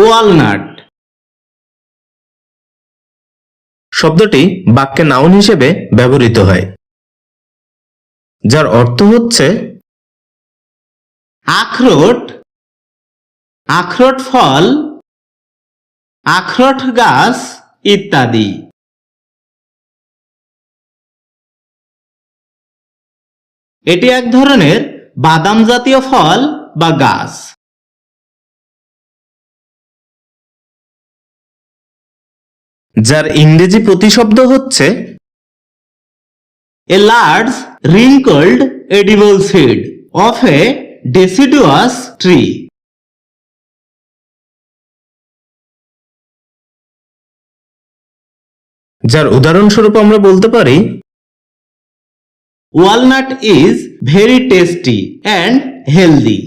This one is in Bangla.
ওয়ালনাট। শব্দটি বাক্যে নাউন হিসেবে ব্যবহৃত হয়, যার অর্থ হচ্ছে আখরোট আখরোট ফল, আখরোট গাছ ইত্যাদি। এটি এক ধরনের বাদাম জাতীয় ফল বা গাছ। যার ইংরেজি প্রতিশব্দ হচ্ছে a large wrinkled edible seed of a deciduous tree যার উদাহরণস্বরূপ আমরা বলতে পারি walnut is very tasty and healthy